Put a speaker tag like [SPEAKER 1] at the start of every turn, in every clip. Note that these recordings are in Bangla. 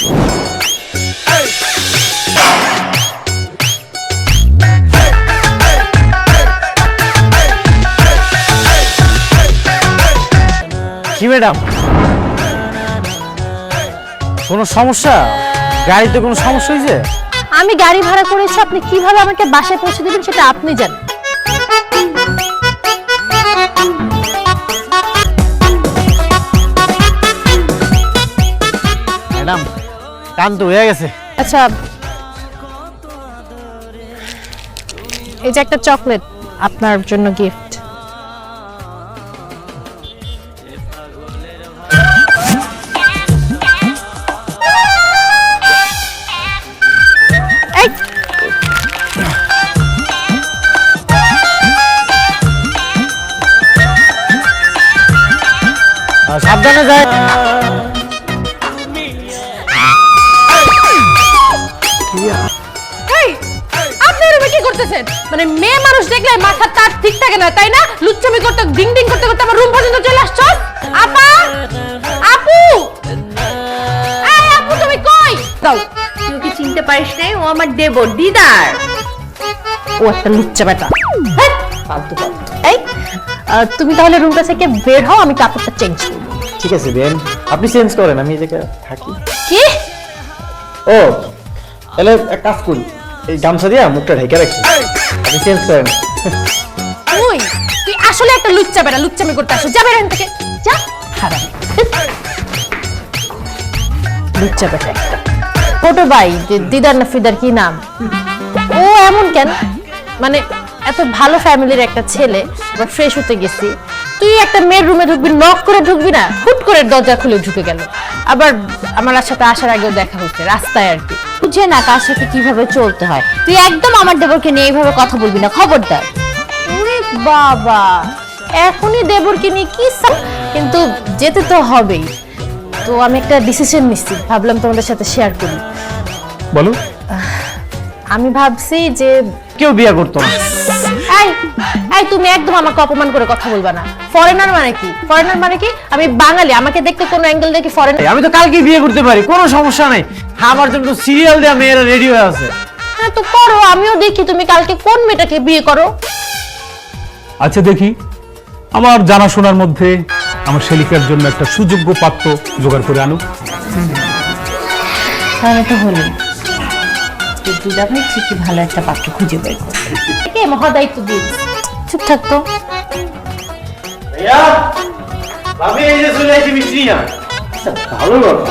[SPEAKER 1] কি ম্যাডাম? কোনো সমস্যা? গাড়িতে কোনো সমস্যা হয়েছে?
[SPEAKER 2] আমি গাড়ি ভাড়া করেছি, আপনি কীভাবে আমাকে বাসায় পৌঁছে দেবেন সেটা আপনি জানেন।
[SPEAKER 1] কান তো হয়ে গেছে।
[SPEAKER 2] আচ্ছা এই যে একটা চকলেট আপনার জন্য গিফট
[SPEAKER 1] সাবধানে যায়।
[SPEAKER 2] করতেছেন মানে মেয়ে মানুষ দেখলে মাথা তার ঠিক থাকে না তাই না? লুচ্চামি করতে ডিং ডিং করতে করতে আমার রুম পর্যন্ত চলে আসছো? আপা! আপু! এই আপু তুমি কই? দাও।
[SPEAKER 3] তুই কি চিনতে পারিস নাই ও আমার দেবর দিদার।
[SPEAKER 2] ও একটা লুচ্চা বেটা। হ্যাঁ, ফালতু। এই তুমি তাহলে রুমটা থেকে বের হও আমি কাপড়টা চেঞ্জ করব।
[SPEAKER 1] ঠিক আছে বেন আপনি চেঞ্জ করেন আমি এই জায়গায় থাকি।
[SPEAKER 2] কি?
[SPEAKER 1] ও তাহলে এক কাজ করি। এই গামছা দিয়া মুখটা ঢেকে আপনি চেঞ্জ করেন
[SPEAKER 2] তুই তুই আসলে একটা লুচ্চা লুচ্চামি করতে আসো। যাবে এখান থেকে। যা। হারামি লুচ্চা বেটা একটা। ছোট ভাই দিদার না ফিদার কি নাম? ও এমন কেন? মানে এত ভালো ফ্যামিলির একটা ছেলে বা ফ্রেশ হতে গেছি। তুই একটা মেয়ের রুমে ঢুকবি নক করে ঢুকবি না? হুট করে দরজা খুলে ঢুকে গেল। আবার আমার সাথে আসার আগেও দেখা হচ্ছে রাস্তায় আর কি।
[SPEAKER 3] বুঝে না কার সাথে কীভাবে চলতে হয়। তুই একদম আমার দেবরকে নিয়ে এইভাবে কথা বলবি না খবরদার।
[SPEAKER 2] ওরে বাবা এখনই দেবরকে নিয়ে কি কিন্তু যেতে তো হবেই। তো আমি একটা ডিসিশন নিচ্ছি ভাবলাম তোমাদের সাথে শেয়ার করি।
[SPEAKER 1] বলো।
[SPEAKER 2] আমি ভাবছি যে
[SPEAKER 1] কেউ বিয়ে করতো না।
[SPEAKER 2] এই তুমি একদম আমাকে অপমান করে কথা বলবা না। ফরেনার মানে কি? ফরেনার মানে কি? আমি বাঙালি আমাকে দেখতে কোনো অ্যাঙ্গেল দেখি ফরেনার
[SPEAKER 1] আমি তো কালকে বিয়ে করতে পারি কোনো সমস্যা নাই। আমার জন্য তো সিরিয়াল দেওয়া মেয়েরা রেডি হয়ে আছে।
[SPEAKER 2] হ্যাঁ তো করো আমিও দেখি তুমি কালকে কোন মেয়েটাকে বিয়ে করো।
[SPEAKER 4] আচ্ছা দেখি। আমার জানাশোনার মধ্যে আমার শেলিকার জন্য একটা সুযোগ্য পাত্র জোগাড় করে আনুক।
[SPEAKER 3] তাহলে তো হলো। দিদা ভাই ঠিকই ভালো একটা পাত্র খুঁজে বের করবে
[SPEAKER 2] মহাদায়িত্ব দিয়ে। চুপ থাকতো।
[SPEAKER 1] ভাইয়া ভাবি এই যে চলে আসি মিষ্টি না আচ্ছা, ভালো কথা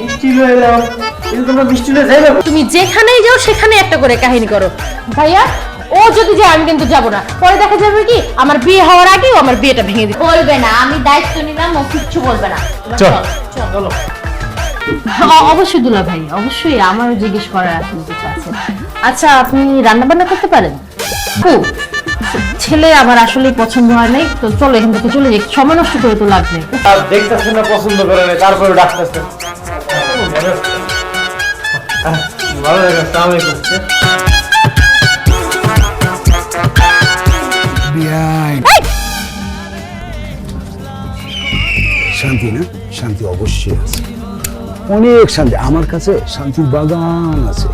[SPEAKER 1] মিষ্টি লয়ে এলাম কিন্তু তোমরা মিষ্টি লয়ে যাইবে
[SPEAKER 2] তুমি যেখানেই যাও সেখানে একটা করে কাহিনী করো। ভাইয়া ও যদি যায় আমি কিন্তু যাব না। পরে দেখা যাবে কি আমার বিয়ে হওয়ার আগে ও আমার বিয়েটা ভেঙে দিবে।
[SPEAKER 3] বলবে না আমি দায়িত্ব নিলাম ও কিচ্ছু বলবে না।
[SPEAKER 4] চল
[SPEAKER 1] চলো
[SPEAKER 2] অ- অবশ্যই দুলা ভাই অবশ্যই আমারও জিজ্ঞেস করার কিছু আছে। আচ্ছা আপনি রান্না বান্না করতে পারেন? খুব ছেলে আমার আসলে পছন্দ হয় নাই তো চলো এখান থেকে চলে যাই সময় নষ্ট করে তো লাগবে
[SPEAKER 1] দেখতেছেন না পছন্দ করে না তারপরে ডাকতেছেন ভালো লাগে আসসালামু আলাইকুম।
[SPEAKER 5] শান্তি না? শান্তি অবশ্যই আছে। অনেক শান্তি। আমার কাছে শান্তির বাগান আছে।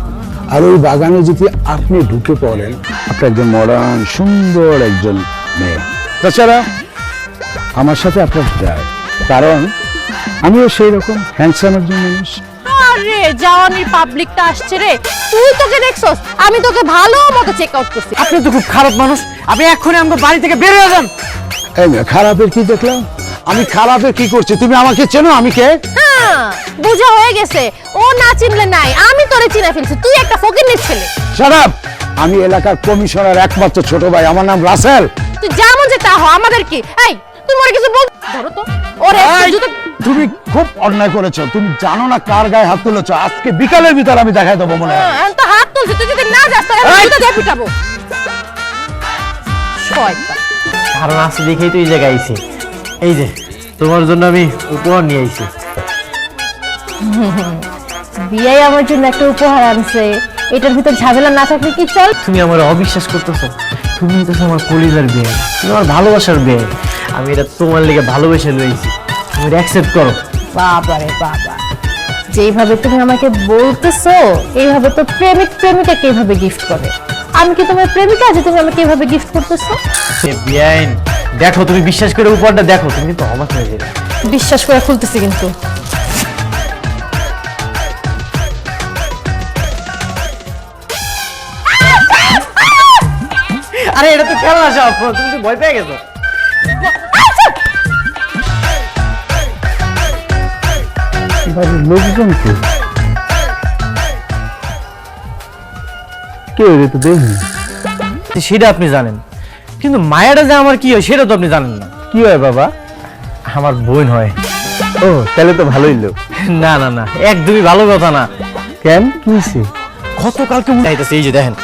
[SPEAKER 5] আর ওই বাগানে যদি আপনি ঢুকে পড়েন আপনি একজন মডার্ন সুন্দর একজন মেয়ে। তাছাড়া আমার সাথে আপনার যায় কারণ আমিও সেই রকম হ্যান্ডসাম একজন মানুষ।
[SPEAKER 2] আরে জাওয়ানির পাবলিকটা আসছে রে। তুই তোকে দেখছস আমি তোকে ভালো মতো চেক আউট করছি।
[SPEAKER 1] আপনি তো খুব খারাপ মানুষ। আপনি এক্ষুনি আমাকে বাড়ি থেকে বের হয়ে যান।
[SPEAKER 5] এই খারাপের কি দেখলাম? আমি খারাপের কি করছি? তুমি আমাকে চেনো? আমি কে?
[SPEAKER 2] হ্যাঁ। বুঝা হয়ে গেছে। ও না চিনলে নাই আমি তোরে চিনে ফেলছি তুই একটা ফকির ছেলে।
[SPEAKER 5] সারাপ আমি এলাকার কমিশনার একমাত্র ছোট ভাই আমার নাম রাসেল।
[SPEAKER 2] তুই যেমন যে তা হ আমাদের কি? এই তুই মরে কিছু বল ধরো তো। ওরে জুতো
[SPEAKER 5] তুমি খুব অন্যায় করেছ। তুমি জানো না কার গায়ে হাত তুলেছো? আজকে বিকালের ভিতর আমি দেখাই দেবো মনে হয়।
[SPEAKER 2] হ্যাঁ, আমি তো হাত তুলছি তুই যদি না যাস তাহলে আমি
[SPEAKER 5] এই!
[SPEAKER 2] জুতো পিটাবো। শয়তান।
[SPEAKER 1] কারণ আছে দেখেই তুই এই জায়গায় আইছি। এই যে তোমার জন্য আমি উপহার নিয়ে আইছি।
[SPEAKER 2] বিয়াই আমার জন্য একটা উপহার আনছে। এটার ভিতর ঝামেলা না থাকলে কি চল
[SPEAKER 1] তুমি আমার অবিশ্বাস করতেছো? তুমি তো আমার কলিজার বিয়ে তুমি আমার ভালোবাসার বিয়ে আমি এটা তোমার লেগে ভালোবেসে লইছি তুমি অ্যাকসেপ্ট করো।
[SPEAKER 2] বাবা রে বাবা। যেইভাবে তুমি আমাকে বলতেছো এইভাবে তো প্রেমিক প্রেমিকাকে এইভাবে গিফট করে। আমি কি তোমার প্রেমিকা যে তুমি আমাকে এইভাবে গিফট করতেছো?
[SPEAKER 1] দেখো তুমি বিশ্বাস করে উপহারটা দেখো তুমি কিন্তু অবাক হয়ে যাবে
[SPEAKER 2] বিশ্বাস করে খুলতেছি কিন্তু।
[SPEAKER 1] আরে এটা তো খেলনা সব। তুমি তো ভয় পেয়ে গেছো।
[SPEAKER 5] বাড়ির লোকজন কে? কে রে তো দেখি
[SPEAKER 1] সেটা আপনি জানেন। কিন্তু মায়াটা যে আমার কি হয় সেটা তো আপনি জানেন না।
[SPEAKER 5] কি হয় বাবা?
[SPEAKER 1] আমার বোন হয়।
[SPEAKER 5] ও তাহলে তো ভালোই লোক।
[SPEAKER 1] না না না একদমই ভালো কথা না।
[SPEAKER 5] কেন? কি
[SPEAKER 1] গতকালকে চাইতেছে এই যে দেখেন।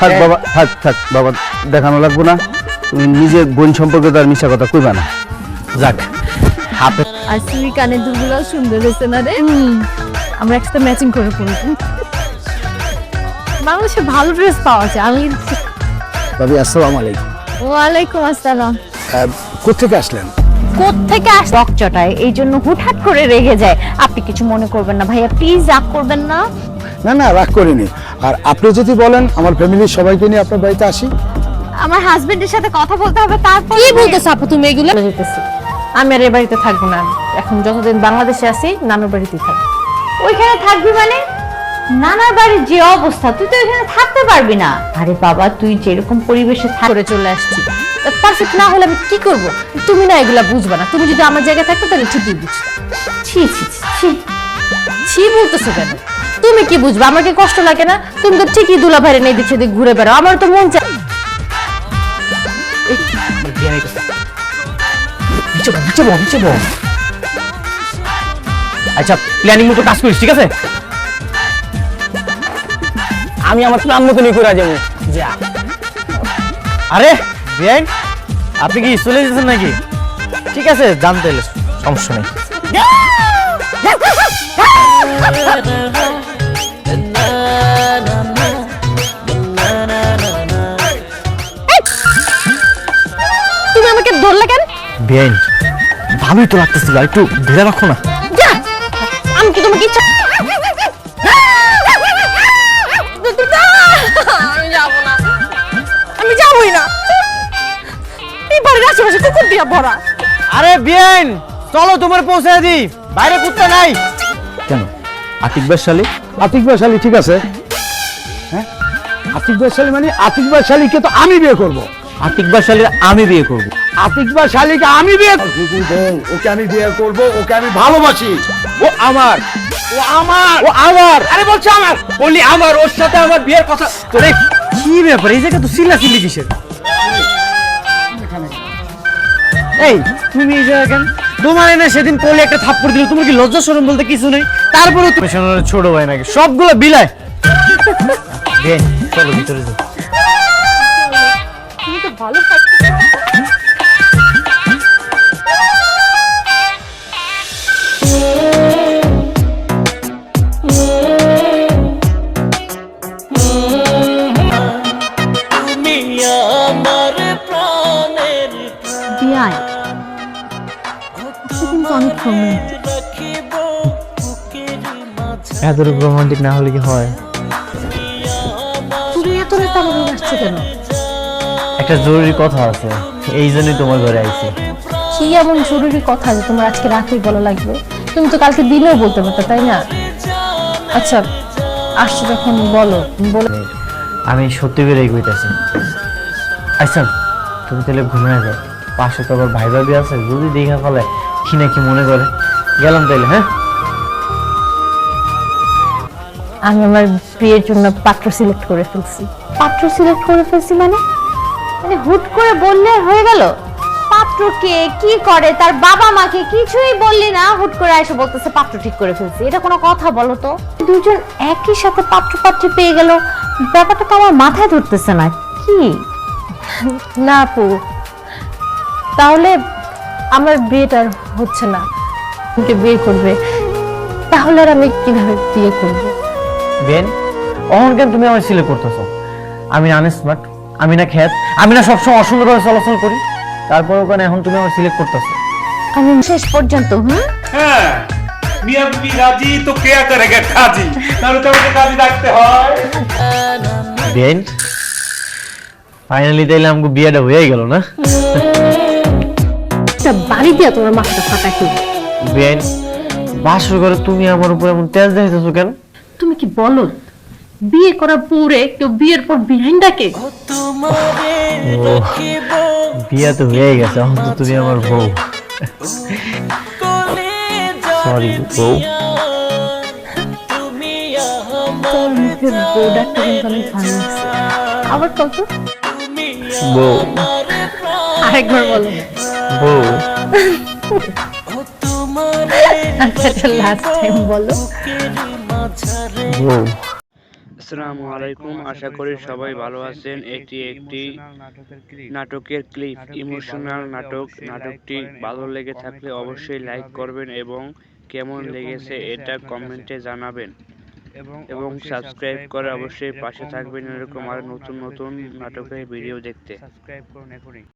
[SPEAKER 5] থাক বাবা থাক থাক বাবা দেখানো লাগবো না। তুমি নিজের বোন সম্পর্কে তো আর মিশা কথা কইবা না।
[SPEAKER 1] যাক হাতে
[SPEAKER 2] আর তুমি কানের দুলগুলো সুন্দর হয়েছে না রে? আমরা একসাথে ম্যাচিং করে পড়ব বাংলাদেশে ভালো ড্রেস পাওয়া যায় আমি
[SPEAKER 5] ভাবি আসসালামু আলাইকুম।
[SPEAKER 2] ওয়ালাইকুম আসসালাম।
[SPEAKER 5] কোথেকে আসলেন?
[SPEAKER 3] কোত্থেকে আস বকচটায় এই জন্য হুটহাট করে রেগে যায়। আপনি কিছু মনে করবেন না ভাইয়া প্লিজ রাগ করবেন না।
[SPEAKER 5] না না রাগ করিনি। আর আপনি যদি বলেন আমার ফ্যামিলির সবাইকে নিয়ে আপনার বাড়িতে আসি।
[SPEAKER 3] আমার হাজবেন্ডের সাথে কথা বলতে হবে তারপর
[SPEAKER 2] কি বলতেছ আপু তুমি এগুলো? যেতেছি আমি আর এ বাড়িতে থাকব না। এখন যতদিন বাংলাদেশে আছি নানুর বাড়িতেই থাকব।
[SPEAKER 3] ওইখানে থাকবি মানে? নানার বাড়ির যে অবস্থা তুই তো এখানে থাকতে পারবি না। আরে বাবা তুই যেরকম পরিবেশে থাক
[SPEAKER 2] করে চলে আসছি। পারফেক্ট না হলে আমি কি করব? তুমি না এগুলা বুঝবা না। তুমি যদি আমার জায়গায় থাকতো তাহলে ঠিকই বুঝতে। ছি ছি ছি, ছি। ছি বলতেছো কেন? তুমি কি বুঝবা? আমাকে কষ্ট লাগে না? তুমি তো ঠিকই দুলা ভাইরে নেই দিচ্ছে দিক ঘুরে বেড়াও। আমার তো মন চায়
[SPEAKER 1] আচ্ছা প্ল্যানিং মতো কাজ করিস ঠিক আছে? আমি আমার প্ল্যান মতো নিয়ে করে যাব। যা। আরে বিআইন আপনি কি চলে যেতেছেন নাকি? ঠিক আছে জানতে সমস্যা নেই। বিআইন ভালোই তো লাগতেছিল একটু ধরে রাখো না।
[SPEAKER 2] আমি কি তোমাকে ইচ্ছা আমি যাব না। আমি এই বাড়ির আশেপাশে কুকুর দিয়া ভরা।
[SPEAKER 1] আরে বিআইন চলো তোমার পৌঁছে দিই বাইরে কুত্তা নাই।
[SPEAKER 5] কেন? আতিক শালী আতিক শালী ঠিক আছে। হ্যাঁ? আতিক শালী মানে আতিক শালীকে তো আমি বিয়ে করব।
[SPEAKER 1] আতিক বাসালের আমি বিয়ে করব।
[SPEAKER 5] আতিক শালীকে আমি বিয়ে ওকে আমি বিয়ে করব ওকে আমি ভালোবাসি। ও আমার। ও আমার। ও আমার। আরে বলছে আমার।
[SPEAKER 1] বললি আমার ওর সাথে আমার বিয়ের কথা। তোরে কি ব্যাপার? এই জায়গা তো চিল্লা চিল্লি কিসের? এই তুমি এই জায়গা কেন? তোমার এনে সেদিন কোলে একটা থাপ্পড় দিল। তোমার কি লজ্জা শরম বলতে কিছু নেই? তারপরে তুমি ছোট ভাই নাকি? সবগুলো বিলায় বেন চলো ভিতরে যাও
[SPEAKER 2] তুমি ভালো বিয়াই কিন্তু অনেক রোমান্টিক
[SPEAKER 1] এতটুকু রোমান্টিক না হলে কি হয়?
[SPEAKER 2] তুমি এত রাত আমার আসছো কেন?
[SPEAKER 1] একটা জরুরি কথা আছে। এই জন্যই তোমার ঘরে আইছি।
[SPEAKER 2] কি এমন জরুরি কথা যে তোমার আজকে রাতেই বলা লাগবে? তুমি তো কালকে দিনেও বলতে পারতো তাই না? আচ্ছা আসছো যখন বলো। বলে।
[SPEAKER 1] আমি সত্যি করে কইতাছি। আচ্ছা তুমি তাহলে ঘুমিয়ে যাও। পাশে তো আবার ভাই ভাবি আছে যদি দেখা ফেলে কি না কি মনে করে? গেলাম তাইলে হ্যাঁ?
[SPEAKER 2] আমি আমার বিয়ের জন্য পাত্র সিলেক্ট করে ফেলছি।
[SPEAKER 3] পাত্র সিলেক্ট করে ফেলছি মানে? মানে হুট করে বললে হয়ে গেল? পাত্র কে কি করে তার বাবা মাকে কিছুই বললি না হুট করে এসে বলতেছে পাত্র ঠিক করে ফেলছি। এটা কোনো কথা বলো তো। দুজন একই সাথে পাত্র পাত্র পেয়ে গেল। ব্যাপারটা তো আমার মাথায় ধরতেছে না। কি?
[SPEAKER 2] না আপু তাহলে আমার বিয়েটা আর হচ্ছে না। আমাকে বিয়ে করবে। তাহলে আর আমি কীভাবে বিয়ে করব?
[SPEAKER 1] বেন অহন কেন তুমি আমার সিলেক্ট করতেছো? আমি আনস্মার্ট। আমি না খ্যাত আমি না সবসময় অসুন্দরভাবে চলাচল করি। তারপর ওখানে এখন তুমি আমার সিলেক্ট করতেছো।
[SPEAKER 3] আমি শেষ পর্যন্ত হুম
[SPEAKER 4] হ্যাঁ মিয়া বিবি রাজি তো কে করেগা কাজী তাহলে তো আমাকে কাজী ডাকতে হয়।
[SPEAKER 1] বেন ফাইনালি তাইলে আমাকে বিয়েটা হয়ে গেল না?
[SPEAKER 2] একটা বাড়ি দিয়া তোমার মাথাটা ফাটা কি
[SPEAKER 1] বেন বাসর ঘরে তুমি আমার উপর এমন তেজ দেখাইতেছো কেন?
[SPEAKER 2] তুমি কি বলো? বিয়ে করার পরে কেউ বিয়ের পর বিহাইন্ড ডাকে
[SPEAKER 1] বিয়া তো হয়ে গেছে এখন তো তুমি আমার বউ। সরি বউ।
[SPEAKER 2] তোর বউ ডাকটা কিন্তু অনেক ভালো আবার কত
[SPEAKER 1] বউ।
[SPEAKER 2] আরেকবার বলো।
[SPEAKER 1] বউ।
[SPEAKER 2] আচ্ছা লাস্ট টাইম বলো।
[SPEAKER 1] বউ।
[SPEAKER 6] আসসালামু আলাইকুম। আশা করি সবাই ভালো আছেন? এটি একটি নাটকের ক্লিপ ইমোশনাল নাটক নাটকটি ভালো লেগে থাকলে অবশ্যই লাইক করবেন এবং কেমন লেগেছে এটা কমেন্টে জানাবেন। এবং সাবস্ক্রাইব করে অবশ্যই পাশে থাকবেন এরকম আর নতুন নতুন নাটকের ভিডিও দেখতে।